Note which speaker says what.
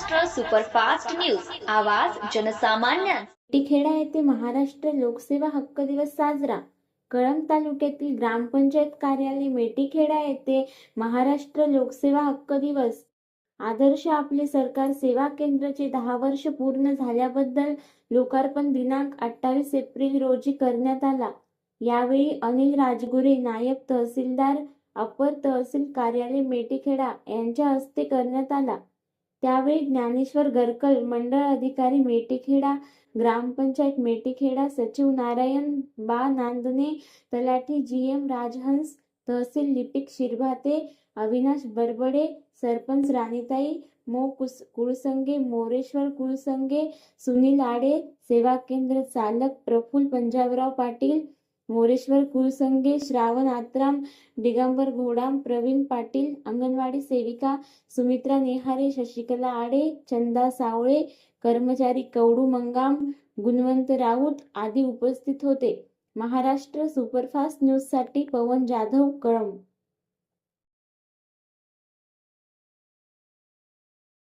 Speaker 1: Superfast news. आवाज जनसामान्य.
Speaker 2: टिखेडा येथे महाराष्ट्र लोकसेवा हक्क दिवस साजरा. कळंब तालुक्यातील ग्रामपंचायत कार्यालय मेटीखेडा येथे महाराष्ट्र लोकसेवा हक्क दिवस. आदर्श आपले सरकार सेवा केंद्राचे दहा वर्ष पूर्ण झाल्याबद्दल लोकार्पण दिनांक अठ्ठावीस एप्रिल रोजी करण्यात आला. यावेळी अनिल राजगुरे नायब तहसीलदार अपर तहसील कार्यालय मेटीखेडा यांच्या हस्ते करण्यात आला. त्यावेळी ज्ञानेश्वर गरकल मंडळ अधिकारी मेटीखेडा ग्रामपंचायत मेटीखेडा सचिव नारायण बा नांदणे तलाठी जी एम राजहंस तहसील लिपिक शिरभाते अविनाश बरबडे सरपंच राणीताई मो कुस कुळसंगे मोरेश्वर कुळसंगे सुनील आडे सेवा केंद्र चालक प्रफुल्ल पंजाबराव पाटील मोरेश्वर कुलसंगे श्रावण आत्राम दिगंबर घोडाम प्रवीण पाटील अंगणवाडी सेविका सुमित्रा नेहारे शशिकला आडे चंदा सावळे कर्मचारी कवडू मंगाम गुणवंत राऊत आदी उपस्थित होते. महाराष्ट्र सुपरफास्ट न्यूजसाठी पवन जाधव कळंब.